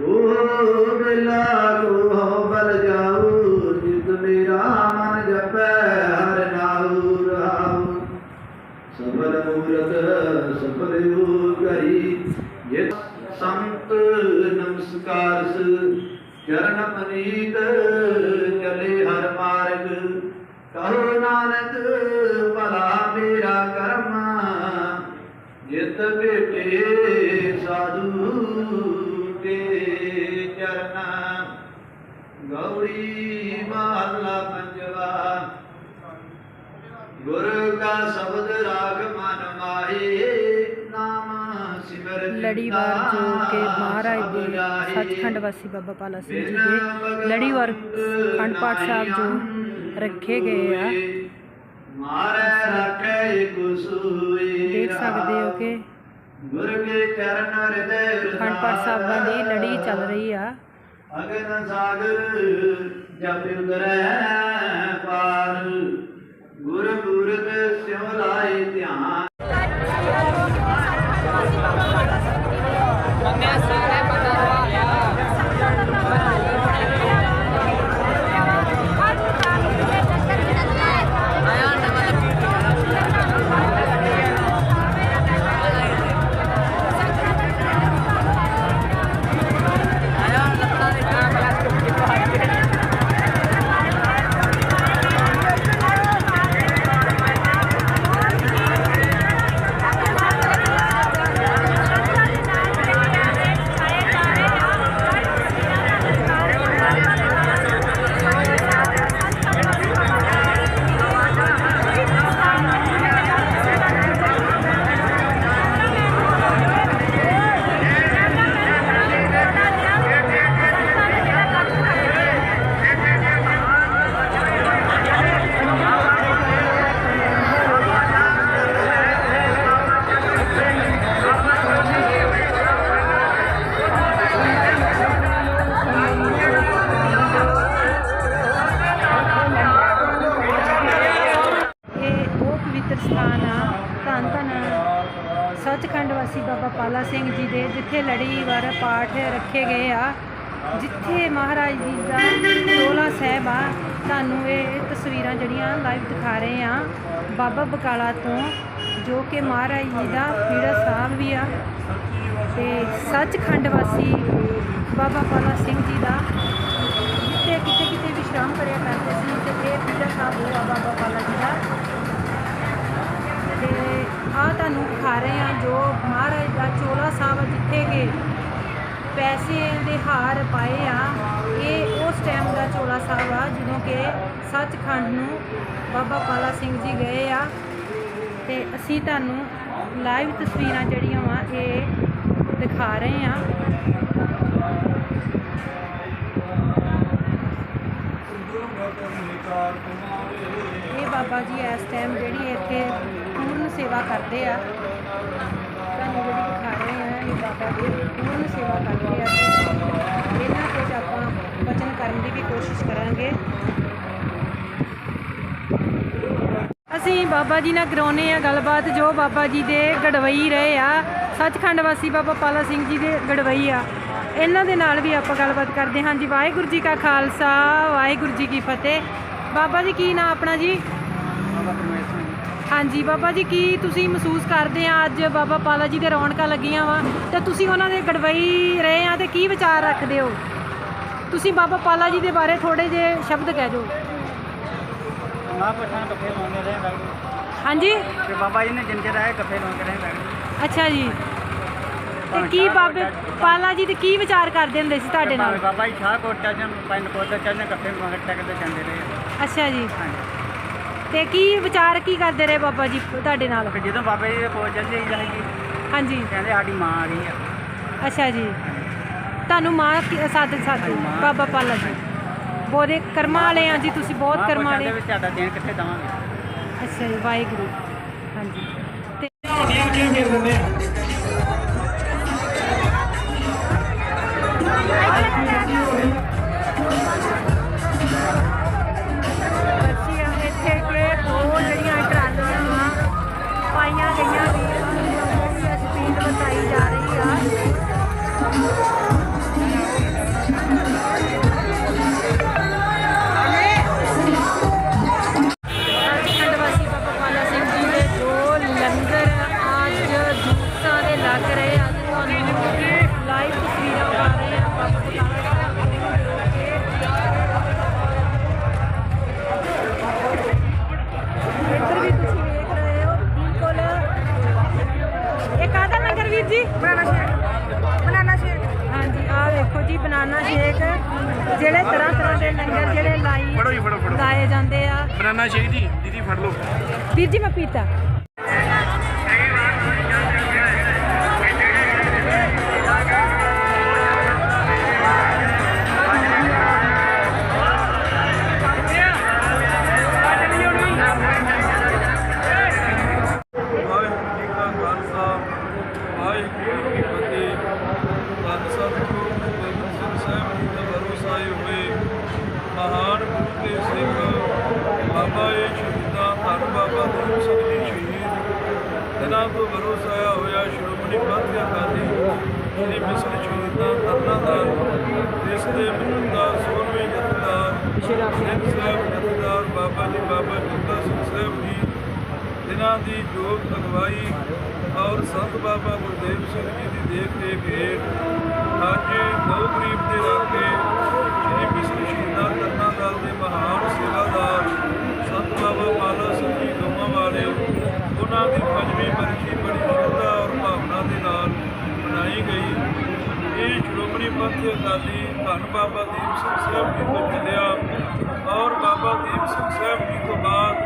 ਉਹ ਬਿਲਾ ਹੋ ਬਲ ਜਾਉ ਜਿਤ ਮੇਰਾ ਮਨ ਜਪੈ ਹਰ ਨਾਉ ਰਹਾਉ ਸਫਲ ਮੂਰਤ ਸਫਲ ਕਰੀ ਜਿਤ ਸੰਤ ਨਮਸਕਾਰ ਸ ਚਰਨ ਪਨੀਤ ਚਲੇ ਹਰ ਮਾਰਗ। ਕਰੋ ਨਾਨਕ, ਭਲਾ ਮੇਰਾ ਕਰਮ, ਜਿਤ ਭੇਟੇ ਕੇ ਚਰਨਾ ਗੌੜੀ ਮਹਲਾ ਪੰਜਵਾ ਗੁਰ ਕਾ ਸ਼ਬਦ ਰਾਗ ਮਨ ਮਾਹੀ ਨਾਮ ਸਿਮਰ ਲੜੀਵਾਰ ਜੋ ਕਿ ਮਹਾਰਾਜ ਦੇ ਸੱਚਖੰਡ ਵਾਸੀ ਬਾਬਾ ਪਾਲਾ ਸਿੰਘ ਜੀ ਦੇ ਲੜੀਵਾਰ ਖੰਡ ਪਾਠ ਸਾਹਿਬ ਜੋ ਰੱਖੇ ਗਏ ਆ। ਮਾਰੇ ਰੱਖੇ ਗੁਸੂਈ ਦੇਖ ਸਕਦੇ ਹੋ ਕਿ ਗੁਰ ਕੇ ਚਰਨ ਹਿਰਦੈ ਖੰਡ ਪਾਠ ਸਾਹਿਬਾਂ ਦੀ ਲੜੀ ਚੱਲ ਰਹੀ ਆ। ਅਗਨ ਸਾਗਰ ਜਪ ਉਤਰੈ ਪਾਰ। ਗੁਰ ਮੂਰਤ ਸਿਉ ਲਾਏ ਧਿਆਨ। ਪਵਿੱਤਰ ਸਥਾਨ ਧੰਨ ਧੰਨ। ਸੱਚਖੰਡ ਵਾਸੀ ਬਾਬਾ ਪਾਲਾ ਸਿੰਘ ਜੀ ਦੇ, ਜਿੱਥੇ ਲੜੀਵਾਰ ਪਾਠ ਰੱਖੇ ਗਏ ਆ, ਜਿੱਥੇ ਮਹਾਰਾਜ ਜੀ ਦਾ ਚੋਲਾ ਸਾਹਿਬ ਆ, ਤੁਹਾਨੂੰ ਇਹ ਤਸਵੀਰਾਂ ਜਿਹੜੀਆਂ ਲਾਈਵ ਦਿਖਾ ਰਹੇ ਆ, ਬਾਬਾ ਬਕਾਲਾ ਤੋਂ, ਜੋ ਕਿ ਮਹਾਰਾਜ ਜੀ ਦਾ ਪੀੜਾ ਸਾਹਿਬ ਵੀ ਆ। ਤੇ ਸੱਚਖੰਡ ਵਾਸੀ ਬਾਬਾ ਪਾਲਾ ਸਿੰਘ ਜੀ ਦਾ, ਜਿੱਥੇ ਕਿਤੇ ਕਿਤੇ ਵਿਸ਼ਰਾਮ ਕਰਿਆ ਕਰਦੇ ਸੀ ਤੇ ਇਹ ਪੀੜਾ ਸਾਹਿਬ ਹੋਇਆ ਬਾਬਾ ਪਾਲਾ ਜੀ ਆ ਤੁਹਾਨੂੰ ਖਾ ਰਹੇ ਆ ਜੋ ਮਹਾਰਾਜ ਦਾ ਚੋਲਾ ਸਾਹਿਬ ਜਿੱਥੇ ਕਿ ਪੈਸੇ ਦੇ ਹਾਰ ਪਾਏ ਆ, ਇਹ ਉਸ ਟਾਈਮ ਦਾ ਚੋਲਾ ਸਾਹਿਬ ਆ, ਜਦੋਂ ਕਿ ਸੱਚਖੰਡ ਨੂੰ ਬਾਬਾ ਪਾਲਾ ਸਿੰਘ ਜੀ ਗਏ ਆ। ਤੇ ਅਸੀਂ ਤੁਹਾਨੂੰ ਲਾਈਵ ਤਸਵੀਰਾਂ ਜਿਹੜੀਆਂ ਵਾ, ਇਹ ਦਿਖਾ ਰਹੇ ਆ ਇਹ ਬਾਬਾ ਜੀ ਇਸ ਟਾਈਮ ਜਿਹੜੀ ਇੱਥੇ ਪੂਰਨ ਸੇਵਾ ਕਰਦੇ ਆ। ਤੁਹਾਨੂੰ ਜਿਹੜੀ ਦਿਖਾ ਰਹੇ ਆ ਇਹ ਬਾਬਾ ਜੀ ਪੂਰਨ ਸੇਵਾ ਕਰਦੇ ਆ। ਇਹਨਾਂ ਕੁਝ ਆਪਾਂ ਵਚਨ ਕਰਨ ਦੀ ਵੀ ਕੋਸ਼ਿਸ਼ ਕਰਾਂਗੇ। ਅਸੀਂ ਬਾਬਾ ਜੀ ਨਾਲ ਕਰਾਉਨੇ ਆ ਗੱਲਬਾਤ, ਜੋ ਬਾਬਾ ਜੀ ਦੇ ਗੜਵਈ ਰਹੇ ਆ। ਸੱਚਖੰਡ ਵਾਸੀ ਬਾਬਾ ਪਾਲਾ ਸਿੰਘ ਜੀ ਦੇ ਗੜਵਈ ਆ। ਇਹਨਾਂ ਦੇ ਨਾਲ ਵੀ ਆਪਾਂ ਗੱਲਬਾਤ ਕਰਦੇ ਹਾਂ। ਜੀ ਵਾਹਿਗੁਰੂ ਜੀ ਕਾ ਖਾਲਸਾ, ਵਾਹਿਗੁਰੂ ਜੀ ਕੀ ਫਤਿਹ। ਬਾਬਾ ਜੀ, ਕੀ ਨਾਂ ਆਪਣਾ ਜੀ? ਹਾਂਜੀ ਬਾਬਾ ਜੀ ਕੀ ਤੁਸੀਂ ਮਹਿਸੂਸ ਕਰਦੇ ਆ ਅੱਜ ਬਾਬਾ ਪਾਲਾ ਜੀ ਦੇ ਰੌਣਕਾਂ ਲੱਗੀਆਂ ਵਾ? ਤੇ ਤੁਸੀਂ ਉਹਨਾਂ ਦੇ ਗੜਵਈ ਰਹੇ ਆ ਤੇ ਕੀ ਵਿਚਾਰ ਰੱਖਦੇ ਹੋ? ਤੁਸੀਂ ਬਾਬਾ ਪਾਲਾ ਜੀ ਦੇ ਬਾਰੇ ਥੋੜੇ ਜਿਹੇ ਸ਼ਬਦ ਕਹਿ ਦਿਓ। ਕੱਫੇ ਲਾਉਂਦੇ ਰਹੇ ਹਾਂਜੀ? ਤੇ ਬਾਬਾ ਜੀ ਨੇ ਜਿੰਦੇ ਰਹੇ ਕੱਫੇ ਲਾਉਂਦੇ ਰਹੇ ਅੱਛਾ ਜੀ। ਤੇ ਕੀ ਬਾਬੇ ਪਾਲਾ ਜੀ ਦੇ ਕੀ ਵਿਚਾਰ ਕਰਦੇ ਹੁੰਦੇ ਸੀ ਤੁਹਾਡੇ ਨਾਲ? ਬਾਬਾ ਜੀ ਸ਼ਾਹਕੋਟ ਚੱਲ ਜਾਣ ਪਿੰਡ ਕੋਟ ਜਾਣ ਕੱਫੇ ਮੰਗਰ ਟੱਕਦੇ ਜਾਂਦੇ ਰਹੇ। ਅੱਛਾ ਜੀ। ਹਾਂਜੀ। ਤੇ ਕੀ ਵਿਚਾਰ ਕੀ ਕਰਦੇ ਰਹੇ ਬਾਬਾ ਜੀ ਤੁਹਾਡੇ ਨਾਲ? ਜਦੋਂ ਬਾਬਾ ਜੀ ਦੇ ਕੋਲ ਚੱਲ ਜਾਈਦਾ ਸੀ ਜੀ ਹਾਂਜੀ। ਕਹਿੰਦੇ ਸਾਡੀ ਮਾਂ ਆ ਰਹੀ ਆ। ਅੱਛਾ ਜੀ। ਤੁਹਾਨੂੰ ਮਾਂ ਕੀ- ਸਾਧ ਬਾਬਾ ਪਾਲਾ ਜੀ। ਬੋਦੇ ਕਰਮਾਂ ਵਾਲੇ ਆ ਜੀ ਤੁਸੀਂ ਬਹੁਤ ਕਰਮਾਂ ਮਹਾਂਪੁਰਸ਼ਾਂ ਦੇ ਵਾਲੇ ਵਿੱਚ ਸਾਡਾ ਦੇਣ ਕਿੱਥੇ ਦਵਾਂਗੇ। ਅੱਛਾ ਜੀ ਵਾਹਿਗੁਰੂ। ਹਾਂਜੀ। ਤੇ ਬਨਾਨਾ ਸ਼ੇਕ ਜੀ ਦੀਦੀ ਫੜ ਲਓ ਵੀਰ ਜੀ ਮੈਂ ਪੀਤਾ ਸਿੰਘ ਮਹਾਨ ਗੁਰੂ ਕੇ ਸਿੱਖ ਬਾਬਾ ਇਹ ਸ਼ਹੀਦਾਂ, ਧੰਨ ਬਾਬਾ ਦੀਪ ਸਿੰਘ ਜੀ ਸ਼ਹੀਦ। ਇਹਨਾਂ ਤੋਂ ਭਰੋਸਾ ਹੋਇਆ ਸ਼੍ਰੋਮਣੀ ਪੰਥ ਅਕਾਲੀ ਸ੍ਰੀ ਮਿਸਰ ਸ਼ਹੀਦਾਂ ਧੰਨਾਂ ਦਾ ਇਸ ਦੇ ਮੌਜੂਦਾ 16ਵੇਂ ਜਥੇਦਾਰ ਸਿੰਘ ਸਾਹਿਬ ਜਥੇਦਾਰ ਬਾਬਾ ਜੀ, ਬਾਬਾ ਜੁੱਤਾ ਸਿੰਘ ਸਾਹਿਬ ਜੀ, ਜਿਨ੍ਹਾਂ ਦੀ ਯੋਗ ਅਗਵਾਈ ਔਰ ਸੰਤ ਬਾਬਾ ਗੁਰਦੇਵ ਸਿੰਘ ਜੀ ਦੀ ਦੇਖ ਰੇਖ ਹੇਠ ਅੱਜ ਗਊ ਗਰੀਬ ਦੇ ਰਾਖੇ ਸ਼੍ਰੀ ਵਿਸ਼ਵ ਸ਼ਹੀਦਾਂ ਕਰਨਾ ਦਲ ਦੇ ਮਹਾਨ ਸੇਵਾਦਾਰ ਸੰਤ ਬਾਬਾ ਪਾਲਾ ਸਿੰਘ ਵਾਲੇ ਉਹਨਾਂ ਦੀ ਪੰਜਵੀਂ ਬਰਸੀ ਬੜੀ ਸ਼ਰਧਾ ਔਰ ਭਾਵਨਾ ਦੇ ਨਾਲ ਮਨਾਈ ਗਈ। ਇਹ ਸ਼੍ਰੋਮਣੀ ਪੰਥ ਅਕਾਲੀ ਧੰਨ ਬਾਬਾ ਦੀਪ ਸਿੰਘ ਸਾਹਿਬ ਜੀ ਤੋਂ ਚੱਲਿਆ ਔਰ ਬਾਬਾ ਦੀਪ ਸਿੰਘ ਸਾਹਿਬ ਜੀ ਤੋਂ ਬਾਅਦ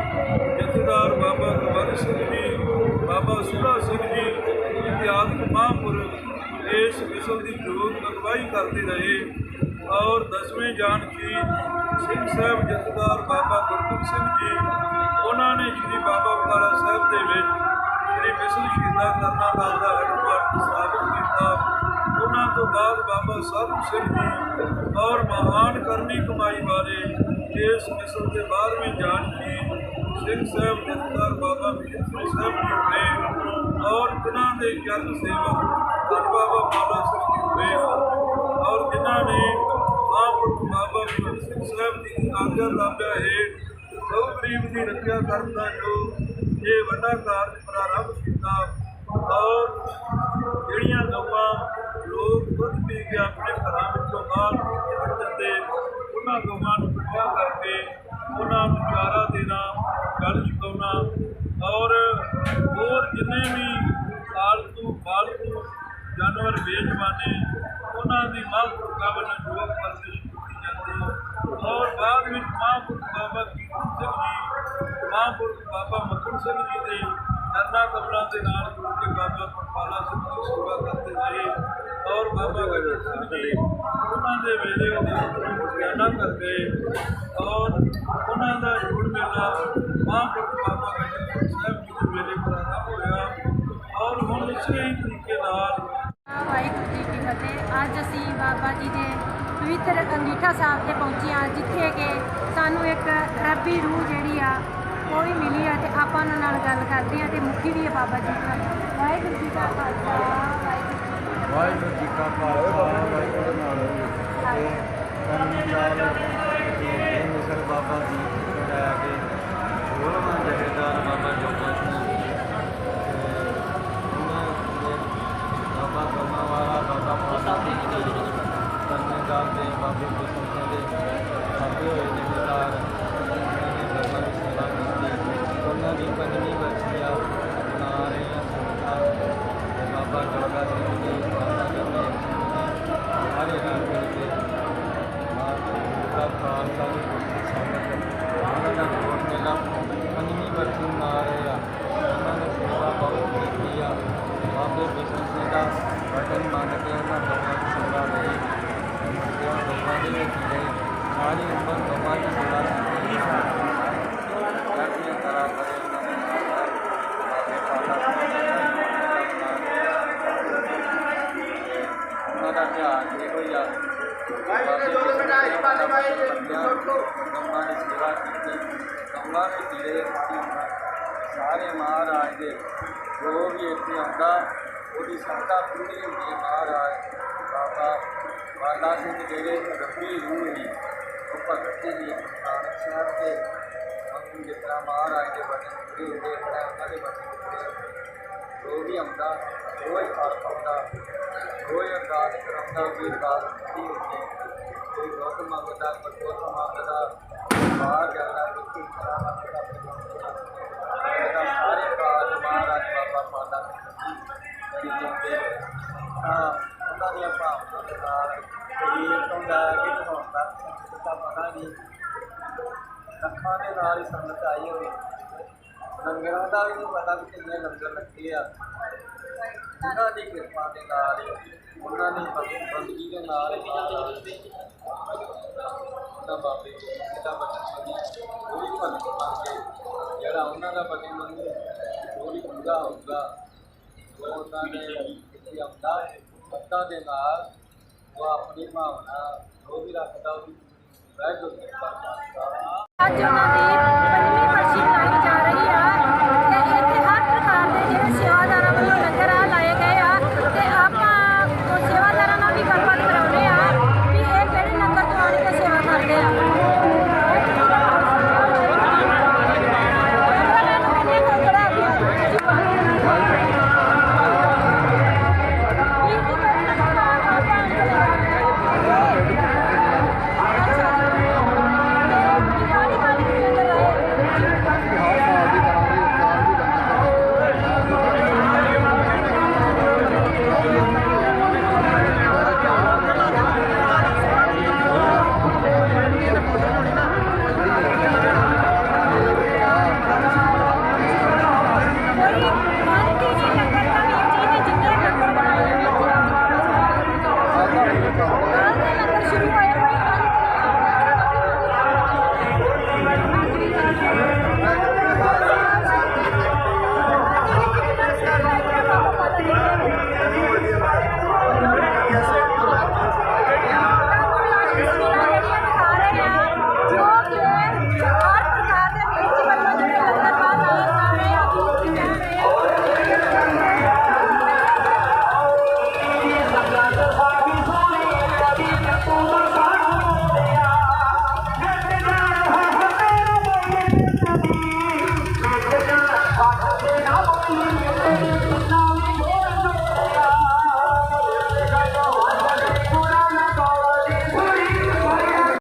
ਜਥੇਦਾਰ ਬਾਬਾ ਗੁਰਬਖਸ਼ ਸਿੰਘ ਜੀ, ਬਾਬਾ ਸੁਰਾ ਸਿੰਘ ਜੀ, ਇਤਿਹਾਸਕ ਮਹਾਂਪੁਰਖ ਇਸ ਮਿਸਲ ਦੀ ਜੋਤ ਅਗਵਾਈ ਕਰਦੇ ਰਹੇ ਔਰ ਦਸਵੇਂ ਜਾਨਕੀ ਸਿੰਘ ਸਾਹਿਬ ਜਥੇਦਾਰ ਬਾਬਾ ਗੁਰਮੁਖ ਸਿੰਘ ਜੀ, ਉਹਨਾਂ ਨੇ ਸ਼੍ਰੀ ਬਾਬਾ ਬਕਾਲਾ ਸਾਹਿਬ ਦੇ ਵਿੱਚ ਸ਼੍ਰੀ ਮਿਸਲ ਸ਼ਹੀਦਾਂ ਕਰਨਾ ਦਲ ਦਾ ਹੈਡਕੁਆਰਟਰ ਸਥਾਪਿਤ ਕੀਤਾ ਉਹਨਾਂ ਤੋਂ ਬਾਅਦ ਬਾਬਾ ਸਾਧੂ ਸਿੰਘ ਜੀ ਔਰ ਮਹਾਨ ਕਰਨੀ ਕਮਾਈ ਵਾਲੇ ਇਸ ਮਿਸਲ ਦੇ 12ਵੇਂ ਜਾਨਕੀ ਸਿੰਘ ਸਾਹਿਬ ਜਥੇਦਾਰ ਬਾਬਾ ਮੀਰ ਸਿੰਘ ਸਾਹਿਬ ਜੀ ਹੋਏ ਔਰ ਜਿਨ੍ਹਾਂ ਦੇ ਜਨ ਸੇਵਕ ਧੰਨ ਬਾਬਾ ਬਾਬਾ ਸਿੰਘ ਜੀ ਹੋਏ ਔਰ ਜਿਨ੍ਹਾਂ ਨੇ ਗੁਰੂ ਸਾਹਿਬ ਦੀ ਆਗਿਆ ਲਾਭਿਆ ਹੈ। ਗਊ ਗਰੀਬ ਦੀ ਰੱਖਿਆ ਕਰਨ ਦਾ ਜੋ ਇਹ ਵੱਡਾ ਕਾਰਜ ਪ੍ਰਾਰੰਭ ਕੀਤਾ, ਔਰ ਜਿਹੜੀਆਂ ਗਊਆਂ ਲੋਕ ਦੁੱਧ ਪੀ ਕੇ ਆਪਣੇ ਘਰਾਂ ਵਿੱਚੋਂ ਬਾਹਰ ਕੱਢ ਦਿੰਦੇ, ਉਹਨਾਂ ਗਊਆਂ ਨੂੰ ਇਕੱਠਾ ਕਰਕੇ ਉਹਨਾਂ ਨੂੰ ਚਾਰਾ ਦੇਣਾ ਗਲ ਛਕਾਉਣਾ, ਔਰ ਹੋਰ ਜਿੰਨੇ ਵੀ ਪਾਲਤੂ ਪਾਲਤੂ ਜਾਨਵਰ ਬੇਜਵਾਨੇ ਉਹਨਾਂ ਦੀ ਮਹਾਂਪੁਰਖਾਂ ਵੱਲੋਂ ਜੋਗ ਪਰਵਰਿਸ਼ ਸਿੰਘ ਜੀ ਦੇ ਨਰਨਾ ਕਮਲਾਂ ਦੇ ਨਾਲ ਜੁੜ ਕੇ ਬਾਬਾ ਪਾਲਾ ਸਿੰਘ ਦੀ ਸੇਵਾ ਕਰਦੇ ਰਹੇ ਔਰ ਬਾਬਾ ਗਜਰ ਸਿੰਘ ਜੀ ਉਹਨਾਂ ਦੇ ਵੇਲੇ ਦੇ ਗਿਆਨਾ ਕਰਦੇ ਔਰ ਉਹਨਾਂ ਦਾ ਜੁੜ ਮੇਲਾ ਮਹਾਂਪੁਰਖ ਬਾਬਾ ਗਜਰ ਸਾਹਿਬ ਜੀ ਦੇ ਵੇਲੇ ਪ੍ਰਾਰੰਭ ਹੋਇਆ ਔਰ ਹੁਣ ਇਸੇ ਹੀ ਤਰੀਕੇ ਨਾਲ ਵਾਹਿਗੁਰੂ ਜੀ ਕੀ ਫਤਿਹ। ਅੱਜ ਅਸੀਂ ਬਾਬਾ ਜੀ ਦੇ ਪਵਿੱਤਰ ਅੰਗੀਠਾ ਸਾਹਿਬ ਤੇ ਪਹੁੰਚੇ ਹਾਂ, ਜਿੱਥੇ ਕਿ ਸਾਨੂੰ ਇੱਕ ਰੱਬੀ ਰੂਹ ਜਿਹੜੀ ਆ ਉਹ ਵੀ ਮਿਲੀ ਆ ਤੇ ਆਪਾਂ ਉਹਨਾਂ ਨਾਲ ਗੱਲ ਕਰਦੇ ਆ ਤੇ ਮੁਖੀ ਵੀ ਹੈ ਬਾਬਾ ਜੀ ਦਾ ਵਾਹਿਗੁਰੂ ਜੀ ਦਾ ਖਾਲਸਾ ਵਾਹਿਗੁਰੂ ਜੀ ਕੀ ਵਾਹਿਗੁਰੂ ਜੀ ਕਾ ਖਾਲਸਾ ਫਤਿਹ। Thank you. ਵੀ ਉਹਦੀ ਸਰਦਾ ਪੂਰੀ ਹੁੰਦੀ ਮਹਾਰਾਜ ਬਾਬਾ ਬਾਲਾ ਸਿੰਘ ਜਿਹੜੇ ਰੱਬੀ ਰੂਹ ਹੀ ਉਹ ਭਗਤ ਜੀ ਦੀ ਨਾਨਕ ਸਾਹਿਬ ਦੇ ਮੰਗੂ ਜਿਤਨਾ ਮਹਾਰਾਜ ਦੇ ਬਚਨ ਪੂਰੇ ਹੁੰਦੇ ਹੈ ਉਹਨਾਂ ਦੇ ਬਚਨ ਪੂਰੇ ਜੋ ਵੀ ਆਉਂਦਾ ਉਹ ਹੀ ਪਾਉਂਦਾ ਉਹ ਅਰਦਾਸ ਕਰਾਉਂਦਾ ਉਹਦੀ ਅਰਦਾਸ ਕੀਤੀ ਹੁੰਦੀ ਕੋਈ ਦੁੱਧ ਮੰਗਦਾ, ਕੋਈ ਦੁੱਧ ਮੰਗਦਾ, ਬਾਹਰ ਜਾਂਦਾ, ਕੋਈ ਤਰ੍ਹਾਂ ਮੰਗਦਾ ਇਹਦਾ ਸਾਰੇ ਕਾਜ ਮਹਾਰਾਜ ਬਾਬਾ ਪਾਦਾ ਉਹਨਾਂ ਦੀਆਂ ਭਾਵਨਾਵਾਂ ਦੇ ਨਾਲ ਸਰੀਰ ਤੋਂ ਲੈ ਕੇ ਧੋਣ ਤੱਕ ਦਾ ਪਤਾ ਨਹੀਂ ਅੱਖਾਂ ਦੇ ਨਾਲ ਹੀ ਸੰਗਤ ਆਈ ਹੋਵੇ ਲੰਗਰਾਂ ਦਾ ਵੀ ਨਹੀਂ ਪਤਾ ਕਿ ਕਿੰਨੇ ਲੰਗਰ ਲੱਗੇ ਆ ਉਹਨਾਂ ਦੀ ਕਿਰਪਾ ਦੇ ਨਾਲ ਉਹਨਾਂ ਦੀ ਭਗਤ- ਬੰਦਗੀ ਦੇ ਨਾਲ ਹੀ ਤਾਂ ਬਾਬੇ ਦਾ ਬਚਨ ਉਹ ਵੀ ਭਗਤ ਬਣ ਕੇ ਜਿਹੜਾ ਉਹਨਾਂ ਦਾ ਬਚਨ ਮੰਨੀ ਉਹ ਵੀ ਪੂਰਾ ਹੋਊਗਾ। ਉਹਨਾਂ ਨੇ ਇੱਥੇ ਆਉਂਦਾ ਭਗਤਾਂ ਦੇ ਨਾਲ ਉਹ ਆਪਣੀ ਭਾਵਨਾ ਜੋ ਵੀ ਰੱਖਦਾ ਉਹ ਵੀ ਵਾਹਿਗੁਰੂ ਜੀ ਅੱਜ ਉਹਨਾਂ ਦੀ Obrigado.